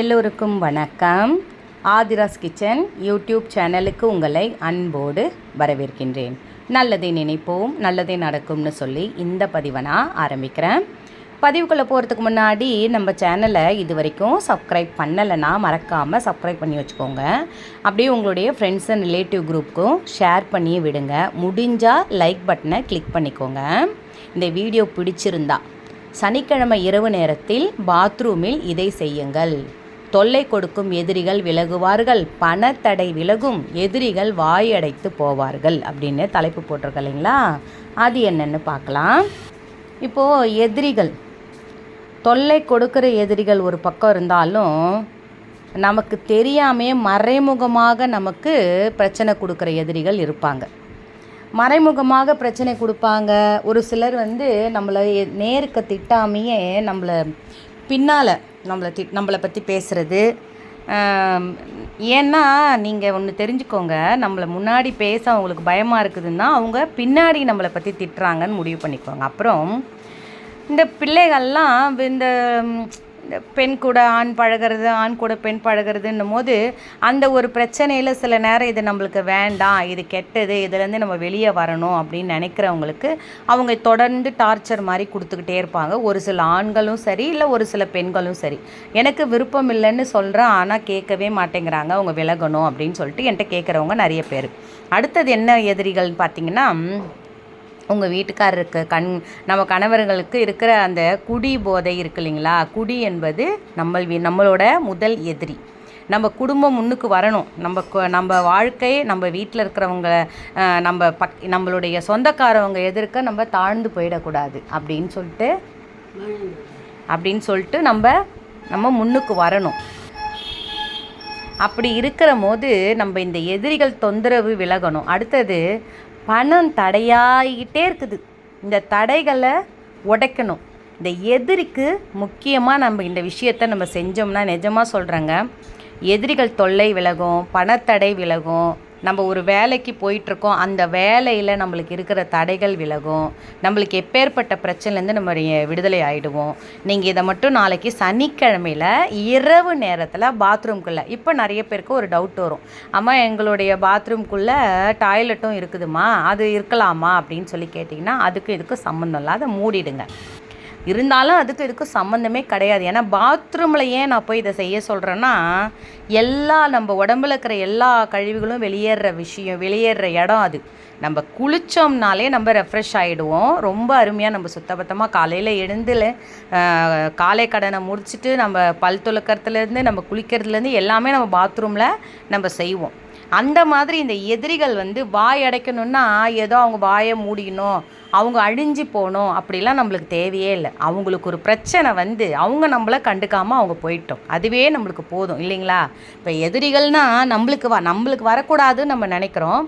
எல்லோருக்கும் வணக்கம். Aadhira's kitchen YouTube சேனலுக்கு உங்களை அன்போடு வரவேற்கின்றேன். நல்லதை நினைப்போம் நல்லதே நடக்கும்னு சொல்லி இந்த பதிவை நான் ஆரம்பிக்கிறேன். பதிவுக்குள்ளே போகிறதுக்கு முன்னாடி நம்ம சேனலை இது வரைக்கும் சப்ஸ்கிரைப் பண்ணலைன்னா மறக்காமல் சப்ஸ்கிரைப் பண்ணி வச்சுக்கோங்க. அப்படியே உங்களுடைய ஃப்ரெண்ட்ஸ் அண்ட் ரிலேட்டிவ் குரூப்புக்கும் ஷேர் பண்ணி விடுங்க. முடிஞ்சால் லைக் பட்டனை கிளிக் பண்ணிக்கோங்க. இந்த வீடியோ பிடிச்சிருந்தா சனிக்கிழமை இரவு நேரத்தில் பாத்ரூமில் இதை செய்யுங்கள். தொல்லை கொடுக்கும் எதிரிகள் விலகுவார்கள். பணத்தடை விலகும் எதிரிகள் வாயடைத்து போவார்கள் அப்படின்னு தலைப்பு போட்டிருக்க இல்லைங்களா? அது என்னென்னு பார்க்கலாம். இப்போது எதிரிகள். தொல்லை கொடுக்குற எதிரிகள் ஒரு பக்கம் இருந்தாலும் நமக்கு தெரியாமே மறைமுகமாக நமக்கு பிரச்சனை கொடுக்குற எதிரிகள் இருப்பாங்க. மறைமுகமாக பிரச்சனை கொடுப்பாங்க. ஒரு சிலர் வந்து நம்மளை நேருக்கு திட்டாமையே நம்மளை பின்னால் நம்மளை தி நம்மளை பற்றி பேசுகிறது ஏன்னா நீங்கள் ஒன்று தெரிஞ்சுக்கோங்க நம்மளை முன்னாடி பேச அவங்களுக்கு பயமாக இருக்குதுன்னா அவங்க பின்னாடி நம்மளை பற்றி திட்டுறாங்கன்னு முடிவு பண்ணிக்கோங்க அப்புறம் இந்த பிள்ளைகள்லாம் இந்த இந்த பெண் கூட ஆண் பழகிறது ஆண் கூட பெண் பழகிறதுன்னும் போது அந்த ஒரு பிரச்சனையில் சில நேரம் இது நம்மளுக்கு வேண்டாம் இது கெட்டது இதுலேருந்து நம்ம வெளியே வரணும் அப்படின்னு நினைக்கிறவங்களுக்கு அவங்க தொடர்ந்து டார்ச்சர் மாதிரி கொடுத்துக்கிட்டே இருப்பாங்க. ஒரு சில ஆண்களும் சரி இல்லை ஒரு சில பெண்களும் சரி. எனக்கு விருப்பம் இல்லைன்னு சொல்கிறேன் ஆனால் கேட்கவே மாட்டேங்கிறாங்க. அவங்க விலகணும் அப்படின்னு சொல்லிட்டு என்கிட்ட கேட்குறவங்க நிறைய பேர். அடுத்தது என்ன எதிரிகள்னு பார்த்தீங்கன்னா உங்கள் வீட்டுக்காரருக்கு கண் நம்ம கணவர்களுக்கு இருக்கிற அந்த குடி போதை இருக்கு இல்லைங்களா? குடி என்பது நம்ம நம்மளோட முதல் எதிரி. நம்ம குடும்பம் முன்னுக்கு வரணும். நம்ம நம்ம வாழ்க்கை நம்ம வீட்டில் இருக்கிறவங்க நம்ம பக் நம்மளுடைய சொந்தக்காரவங்க எதிர்க்க நம்ம தாழ்ந்து போயிடக்கூடாது. அப்படின்னு சொல்லிட்டு அப்படின்னு சொல்லிட்டு நம்ம நம்ம முன்னுக்கு வரணும். அப்படி இருக்கிற போது நம்ம இந்த எதிரிகள் தொந்தரவு விலகணும். அடுத்தது பணம் தடையாகிட்டே இருக்குது. இந்த தடைகளை உடைக்கணும். இந்த எதிரிக்கு முக்கியமாக நம்ம இந்த விஷயத்தை நம்ம செஞ்சோம்னா நிஜமாக சொல்கிறேங்க எதிரிகள் தொல்லை விலகும் பணத்தடை விலகும் நம்ம ஒரு வேலைக்கு போயிட்டுருக்கோம் அந்த வேலையில் நம்மளுக்கு இருக்கிற தடைகள் விலகும். நம்மளுக்கு எப்பேற்பட்ட பிரச்சனைலேருந்து நம்ம விடுதலை ஆகிடுவோம் நீங்கள் இதை மட்டும் நாளைக்கு சனிக்கிழமையில் இரவு நேரத்தில் பாத்ரூம்குள்ளே இப்போ நிறைய பேருக்கு ஒரு டவுட் வரும். அம்மா எங்களுடைய பாத்ரூம்குள்ளே டாய்லெட்டும் இருக்குதுமா? அது இருக்கலாமா? அப்படின்னு சொல்லி கேட்டிங்கன்னா அதுக்கு இதுக்கு சம்மந்தம் இல்லாத மூடிடுங்க. இருந்தாலும் அதுக்கு இதுக்கு சம்மந்தமே கிடையாது. ஏன்னா பாத்ரூமில் ஏன் நான் போய் இதை செய்ய சொல்கிறேன்னா எல்லா நம்ம உடம்புல இருக்கிற எல்லா கழிவுகளும் வெளியேற விஷயம் வெளியேற இடம் அது. நம்ம குளித்தோம்னாலே நம்ம ரெஃப்ரெஷ் ஆகிடுவோம் ரொம்ப அருமையாக நம்ம சுத்தபத்தமாக காலையில் எழுந்துல காலை கடனை முடிச்சுட்டு நம்ம பல் துளக்கிறதுலேருந்து நம்ம குளிக்கிறதுலேருந்து எல்லாமே நம்ம பாத்ரூமில் நம்ம செய்வோம். அந்த மாதிரி இந்த எதிரிகள் வந்து வாய் அடைக்கணும்னா ஏதோ அவங்க வாயை மூடிக்கணும் அவங்க அழிஞ்சு போகணும் அப்படிலாம் நம்மளுக்கு தேவையே இல்லை. அவங்களுக்கு ஒரு பிரச்சனை வந்து அவங்க நம்மளை கண்டுக்காமல் அவங்க போயிட்டோம். அதுவே நம்மளுக்கு போதும் இல்லைங்களா? இப்போ எதிரிகள்னா நம்மளுக்கு வ நம்மளுக்கு வரக்கூடாதுன்னு நம்ம நினைக்கிறோம்.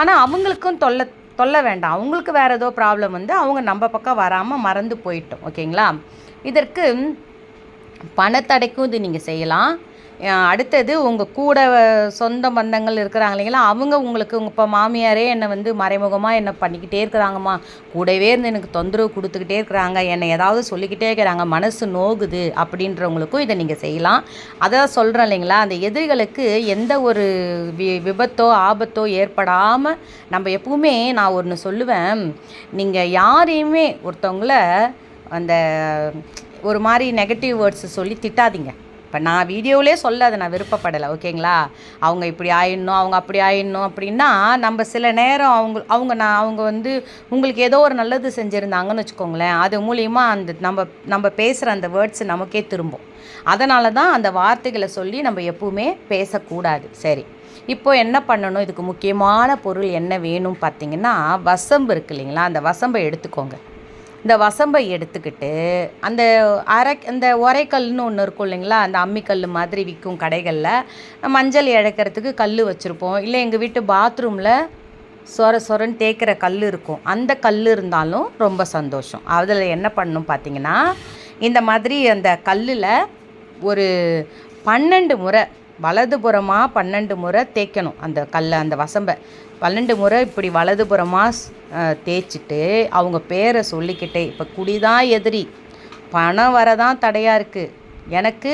ஆனால் அவங்களுக்கும் தொல்லை சொல்ல வேண்டாம். அவங்களுக்கு வேறு ஏதோ ப்ராப்ளம் வந்து அவங்க நம்ம பக்கம் வராமல் மறந்து போயிட்டோம் ஓகேங்களா? இதற்கு பணத்தடைக்கும் இது நீங்கள் செய்யலாம். அடுத்தது உங்கள் கூட சொந்த பந்தங்கள் இருக்கிறாங்க இல்லைங்களா? அவங்க உங்களுக்கு உங்கள் இப்போ மாமியாரே என்னை வந்து மறைமுகமாக என்னை பண்ணிக்கிட்டே இருக்கிறாங்கம்மா. கூடவே இருந்து எனக்கு தொந்தரவு கொடுத்துக்கிட்டே இருக்கிறாங்க. என்னை ஏதாவது சொல்லிக்கிட்டே இருக்கிறாங்க. மனசு நோகுது அப்படின்றவங்களுக்கும் இதை நீங்கள் செய்யலாம். அதான் சொல்கிறேன் இல்லைங்களா? அந்த எதிரிகளுக்கு எந்த ஒரு வி விபத்தோ ஆபத்தோ ஏற்படாமல் நம்ம எப்பவுமே நான் ஒன்று சொல்லுவேன். நீங்கள் யாரையுமே ஒருத்தவங்கள அந்த ஒரு மாதிரி நெகட்டிவ் வேர்ட்ஸ் சொல்லி திட்டாதீங்க. இப்போ நான் வீடியோவிலே சொல்ல அதை நான் விருப்பப்படலை ஓகேங்களா? அவங்க இப்படி ஆயிடணும் அவங்க அப்படி ஆயிடணும் அப்படின்னா நம்ம சில நேரம் அவங்க அவங்க நான் அவங்க வந்து உங்களுக்கு ஏதோ ஒரு நல்லது செஞ்சுருந்தாங்கன்னு வச்சுக்கோங்களேன் அது மூலிமா அந்த நம்ம நம்ம பேசுகிற அந்த வேர்ட்ஸ் நமக்கே திரும்பும். அதனால தான் அந்த வார்த்தைகளை சொல்லி நம்ம எப்பவுமே பேசக்கூடாது. சரி. இப்போ என்ன பண்ணணும்? இதுக்கு முக்கியமான பொருள் என்ன வேணும் பார்த்தீங்கன்னா வசம்பு இருக்கு இல்லைங்களா? அந்த வசம்பை எடுத்துக்கோங்க. இந்த வசம்பை எடுத்துக்கிட்டு அந்த அரை அந்த உரைக்கல்னு ஒன்று இருக்கும் இல்லைங்களா? அந்த அம்மிக்கல் மாதிரி விற்கும் கடைகளில் மஞ்சள் இழக்கிறதுக்கு கல் வச்சுருப்போம். இல்லை எங்கள் வீட்டு பாத்ரூமில் சொர சொரன்னு தேய்க்கிற கல் இருக்கும். அந்த கல் இருந்தாலும் ரொம்ப சந்தோஷம். அதில் என்ன பண்ணணும் பார்த்தீங்கன்னா இந்த மாதிரி அந்த கல்லில் ஒரு பன்னெண்டு முறை வலதுபுறமாக பன்னெண்டு முறை தேய்க்கணும். அந்த கல்லை அந்த வசம்பை. பன்னெண்டு முறை இப்படி வலதுபுறமாக தேய்ச்சிட்டு அவங்க பேரை சொல்லிக்கிட்டே இப்போ குடிதான் எதிரி. பணம் வரதான் தடையாக இருக்குது எனக்கு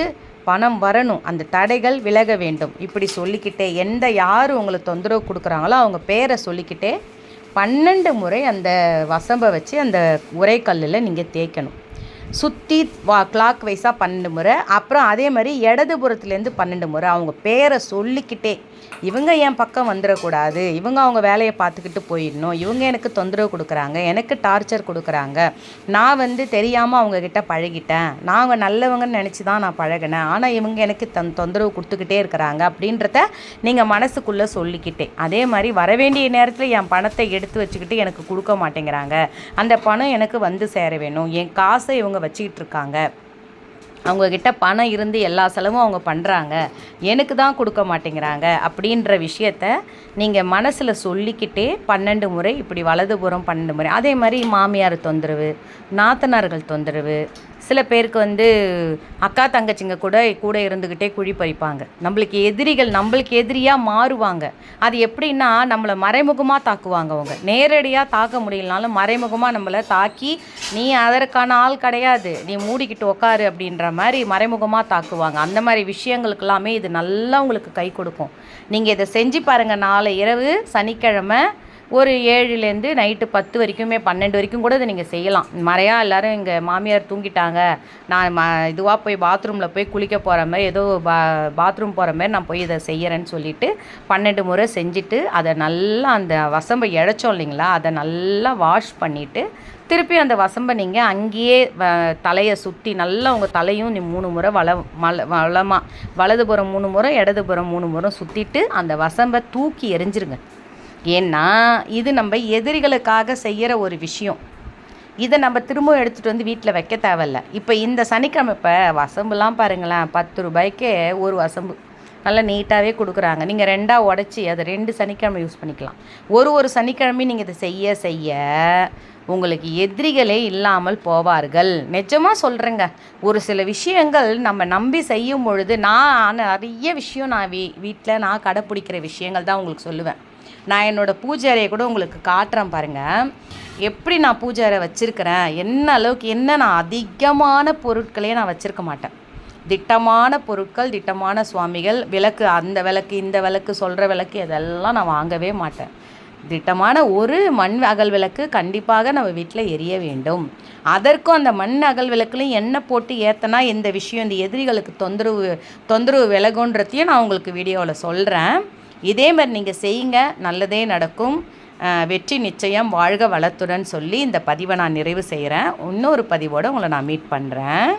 பணம் வரணும். அந்த தடைகள் விலக வேண்டும். இப்படி சொல்லிக்கிட்டே எந்த யார் உங்களை தொந்தரவு கொடுக்குறாங்களோ அவங்க பேரை சொல்லிக்கிட்டே பன்னெண்டு முறை அந்த வசம்பை வச்சு அந்த உரைக்கல்லில் நீங்கள் தேய்க்கணும். சுற்றி வா கிளாக் வைஸாக பன்னெண்டு முறை. அப்புறம் அதே மாதிரி இடதுபுறத்துலேருந்து பன்னெண்டு முறை. அவங்க பேரை சொல்லிக்கிட்டே இவங்க என் பக்கம் வந்துடக்கூடாது? இவங்க அவங்க வேலையை பார்த்துக்கிட்டு போயிடணும். இவங்க எனக்கு தொந்தரவு கொடுக்குறாங்க. எனக்கு டார்ச்சர் கொடுக்குறாங்க. நான் வந்து தெரியாமல் அவங்கக்கிட்ட பழகிட்டேன். நாங்கள் நல்லவங்கன்னு நினச்சி தான் நான் பழகினேன். ஆனால் இவங்க எனக்கு தன் தொந்தரவு கொடுத்துக்கிட்டே இருக்கிறாங்க அப்படின்றத நீங்கள் மனசுக்குள்ளே சொல்லிக்கிட்டே. அதே மாதிரி வர வேண்டிய நேரத்தில் என் பணத்தை எடுத்து வச்சுக்கிட்டு எனக்கு கொடுக்க மாட்டேங்கிறாங்க. அந்த பணம் எனக்கு வந்து சேர வேணும். என் காசை இவங்க வச்சுக்கிட்டு இருக்காங்க. அவங்கக்கிட்ட பணம் இருந்து எல்லா செலவும் அவங்க பண்ணுறாங்க எனக்கு தான் கொடுக்க மாட்டேங்கிறாங்க அப்படின்ற விஷயத்த நீங்கள் மனசில் சொல்லிக்கிட்டே பன்னெண்டு முறை இப்படி வலதுபுறம் பன்னெண்டு முறை. அதே மாதிரி மாமியார் தொந்தரவு நாத்தனார்கள் தொந்தரவு சில பேருக்கு வந்து அக்கா தங்கச்சிங்க கூட கூட இருந்துக்கிட்டே குழி பறிப்பாங்க. நம்மளுக்கு எதிரிகள் நம்மளுக்கு எதிரியாக மாறுவாங்க. அது எப்படின்னா நம்மளை மறைமுகமாக தாக்குவாங்க அவங்க. நேரடியாக தாக்க முடியலனாலும் மறைமுகமாக நம்மளை தாக்கி நீ அதற்கான ஆள் கிடையாது. நீ மூடிக்கிட்டு உக்காரு அப்படின்ற மாதிரி மறைமுகமாக தாக்குவாங்க. அந்த மாதிரி விஷயங்களுக்கெல்லாமே இது நல்லா உங்களுக்கு கை கொடுக்கும். நீங்கள் இதை செஞ்சு பாருங்கள் நாளை இரவு சனிக்கிழமை ஒரு ஏழுலேருந்து நைட்டு பத்து வரைக்குமே பன்னெண்டு வரைக்கும் கூட இதை நீங்கள் செய்யலாம். மறையாக எல்லோரும் எங்கள் மாமியார் தூங்கிட்டாங்க. நான் ம இதுவாக போய் பாத்ரூமில் போய் குளிக்க போகிற மாதிரி ஏதோ பா பாத்ரூம் போகிற மாதிரி நான் போய் இதை செய்கிறேன்னு சொல்லிட்டு பன்னெண்டு முறை செஞ்சுட்டு அதை நல்லா அந்த வசம்பை இழைச்சோம் இல்லைங்களா? அதை நல்லா வாஷ் பண்ணிவிட்டு திருப்பி அந்த வசம்பை நீங்கள் அங்கேயே வ தலையை சுற்றி நல்லா உங்கள் தலையும் நீ மூணு முறை வள மல வளமாக வலதுபுறம் மூணு முறை இடதுபுறம் மூணு முறை சுற்றிட்டு அந்த வசம்பை தூக்கி எரிஞ்சிருங்க. ஏன்னா இது நம்ம எதிரிகளுக்காக செய்கிற ஒரு விஷயம். இதை நம்ம திரும்ப எடுத்துகிட்டு வந்து வீட்டில் வைக்க தேவையில்ல. இப்போ இந்த சனிக்கிழமை இப்போ வசம்புலாம் பாருங்களேன் பத்து ரூபாய்க்கே ஒரு வசம்பு. நல்லா நீட்டாகவே கொடுக்குறாங்க. நீங்கள் ரெண்டாக உடச்சி அதை ரெண்டு சனிக்கிழமை யூஸ் பண்ணிக்கலாம். ஒரு ஒரு சனிக்கிழமையும் நீங்கள் இதை செய்ய செய்ய உங்களுக்கு எதிரிகளே இல்லாமல் போவார்கள். நிஜமாக சொல்கிறேங்க ஒரு சில விஷயங்கள் நம்ம நம்பி செய்யும் பொழுது நான் நிறைய விஷயம் நான் வீ வீட்டில் நான் கடைப்பிடிக்கிற விஷயங்கள் தான் உங்களுக்கு சொல்லுவேன். நான் என்னோடய பூஜை அறையை கூட உங்களுக்கு காட்டுறேன் பாருங்கள் எப்படி நான் பூஜை அறை வச்சுருக்கிறேன் என்ன அளவுக்கு என்ன நான் அதிகமான பொருட்களே நான் வச்சுருக்க மாட்டேன். திட்டமான பொருட்கள் திட்டமான சுவாமிகள் விளக்கு அந்த விளக்கு இந்த விளக்கு சொல்கிற விளக்கு இதெல்லாம் நான் வாங்கவே மாட்டேன். திட்டமான ஒரு மண் அகல் விளக்கு கண்டிப்பாக நம்ம வீட்டில் எரிய வேண்டும். அதற்கும் அந்த மண் அகல் விளக்குலையும் எண்ணெய் போட்டு ஏற்றினா இந்த விஷயம் இந்த எதிரிகளுக்கு தொந்தரவு தொந்தரவு விலகுன்றதையும் நான் உங்களுக்கு வீடியோவில் சொல்கிறேன் இதே மாதிரி நீங்கள் செய்யுங்க நல்லதே நடக்கும். வெற்றி நிச்சயம் வாழ்க வளத்துடன் சொல்லி இந்த பதிவை நான் நிறைவு செய்கிறேன் இன்னொரு பதிவோடு உங்களை நான் மீட் பண்ணுறேன்